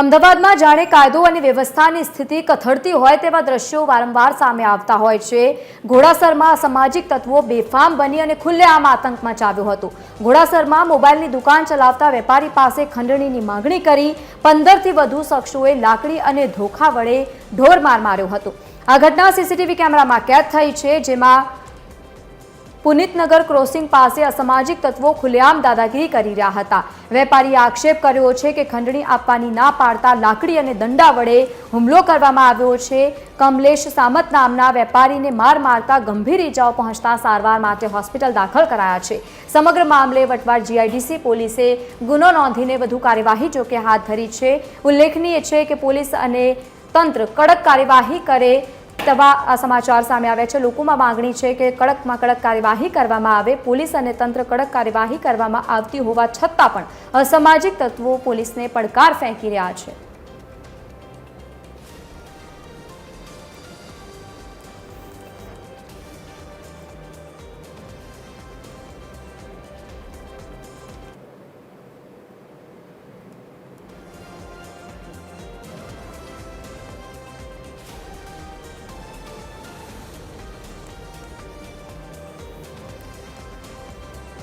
અમદાવાદમાં જાણે કાયદો અને વ્યવસ્થાની સ્થિતિ કથળતી હોય તેવા દ્રશ્યો વારંવાર સામે આવતા હોય છે. ઘોડાસરમાં સામાજિક તત્વો બેફામ બની અને ખુલ્લેઆમ આતંક મચાવ્યો હતો. ઘોડાસરમાં મોબાઈલની દુકાન ચલાવતા વેપારી પાસે ખંડણીની માંગણી કરી પંદરથી વધુ શખ્સોએ લાકડી અને ધોખા વડે ઢોરમાર માર્યો હતો. આ ઘટના સીસીટીવી કેમેરામાં કેદ થઈ છે, જેમાં પુનિતનગર ક્રોસિંગ પાસે અસામાજિક તત્વો ખુલ્લેઆમ દાદાગીરી કરી રહ્યા હતા. વેપારીએ આક્ષેપ કર્યો છે કે ખંડણી આપવાની ના પાડતા લાકડી અને દંડા વડે હુમલો કરવામાં આવ્યો છે. કમલેશ સામત નામના વેપારીને માર મારતા ગંભીર ઇજાઓ પહોંચતા સારવાર માટે હોસ્પિટલ દાખલ કરાયા છે. સમગ્ર મામલે વટવાડ જીઆઈડીસી પોલીસે ગુનો નોંધીને વધુ કાર્યવાહી જોકે હાથ ધરી છે. ઉલ્લેખનીય છે કે પોલીસ અને તંત્ર કડક કાર્યવાહી કરે તેવા સમાચાર સામે આવ્યા છે. લોકોમાં માંગણી છે કે કડકમાં કડક કાર્યવાહી કરવામાં આવે. પોલીસ અને તંત્ર કડક કાર્યવાહી કરવામાં આવતી હોવા છતાં પણ અસામાજિક તત્વો પોલીસને પડકાર ફેંકી રહ્યા છે.